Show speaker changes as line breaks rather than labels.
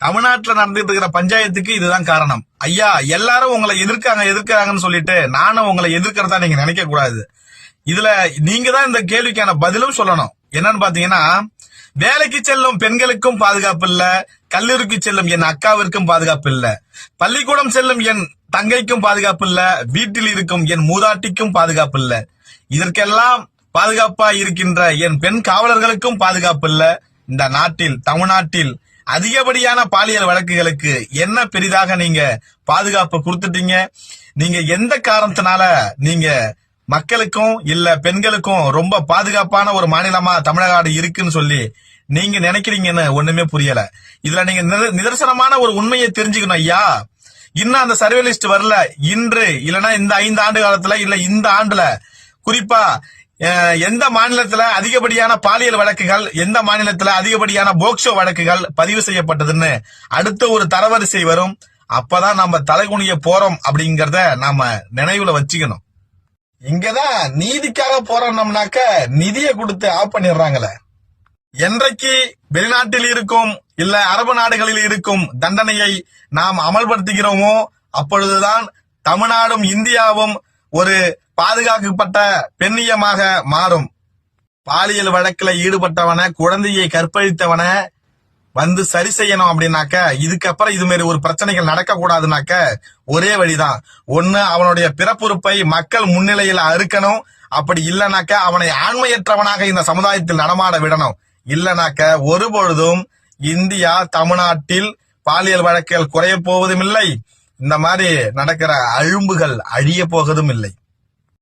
தமிழ்நாட்டில் நடந்துட்டு இருக்கிற பஞ்சாயத்துக்கு இதுதான் காரணம். ஐயா எல்லாரும் உங்களை எதிர்க்காங்க எதிர்க்கிறாங்கன்னு சொல்லிட்டு நானும் உங்களை எதிர்க்கிறதா நீங்க நினைக்க கூடாது. இதுல நீங்க தான் இந்த கேள்விக்கான பதிலும் சொல்லணும். என்னன்னு பாத்தீங்கன்னா வேலைக்கு செல்லும் பெண்களுக்கும் பாதுகாப்பு இல்ல கல்லூரிக்கு செல்லும் என் அக்காவிற்கும் பாதுகாப்பு இல்ல பள்ளிக்கூடம் செல்லும் என் தங்கைக்கும் பாதுகாப்பு இல்ல வீட்டில் இருக்கும் என் மூதாட்டிக்கும் பாதுகாப்பு இல்ல. இதற்கெல்லாம் பாதுகாப்பா இருக்கின்ற என் பெண் காவலர்களுக்கும் பாதுகாப்பு இல்ல. இந்த நாட்டில் தமிழ்நாட்டில் அதிகப்படியான பாலியல் வழக்குகளுக்கு என்ன பெரிதாக நீங்க பாதுகாப்பு கொடுத்துட்டீங்க? நீங்க எந்த காரணத்தினால நீங்க மக்களுக்கும் இல்ல பெண்களுக்கும் ரொம்ப பாதுகாப்பான ஒரு மாநிலமா தமிழ்நாடு இருக்குன்னு சொல்லி நீங்க நினைக்கிறீங்கன்னு ஒண்ணுமே புரியல. இதுல நீங்க நித- நிதர்சனமான ஒரு உண்மையை தெரிஞ்சுக்கணும் ஐயா. இன்னும் அந்த சர்வே லிஸ்ட் வரல. இன்று இல்லைன்னா இந்த ஐந்து ஆண்டு காலத்துல இல்ல இந்த ஆண்டுல. குறிப்பா எந்த மாநிலத்தில் அதிகப்படியான பாலியல் வழக்குகள் எந்த மாநிலத்தில் அதிகப்படியான போக்சோ வழக்குகள் பதிவு செய்யப்பட்டதுன்னு அடுத்த ஒரு தரவரிசை வரும். அப்பதான் நம்ம தலைகுனிய போறோம் அப்படிங்கறத நாம நினைவுல வச்சுக்கணும். இங்கதான் நீதிக்காக போறோம்னாக்க நிதியை கொடுத்து ஆஃப் பண்ணிடுறாங்களே. என்றைக்கு வெளிநாட்டில் இருக்கும் இல்ல அரபு நாடுகளில் இருக்கும் தண்டனையை நாம் அமல்படுத்துகிறோமோ அப்பொழுதுதான் தமிழ்நாடும் இந்தியாவும் ஒரு பாதுகாக்கப்பட்ட பெண்ணியமாக மாறும். பாலியல் வழக்கில் ஈடுபட்டவன குழந்தையை கற்பழித்தவன வந்து சரி செய்யணும் அப்படின்னாக்க இதுக்கப்புறம் இது மாதிரி ஒரு பிரச்சனைகள் நடக்க கூடாதுனாக்க ஒரே வழிதான். ஒன்னு அவனுடைய பிறப்புறுப்பை மக்கள் முன்னிலையில அறுக்கணும். அப்படி இல்லைனாக்க அவனை ஆண்மையற்றவனாக இந்த சமுதாயத்தில் நடமாட விடணும். இல்லைனாக்க ஒருபொழுதும் இந்தியா தமிழ்நாட்டில் பாலியல் வழக்குகள் குறைய போவதும் இல்லை இந்த மாதிரி நடக்கிற அழும்புகள் அழிய போவதும் இல்லை.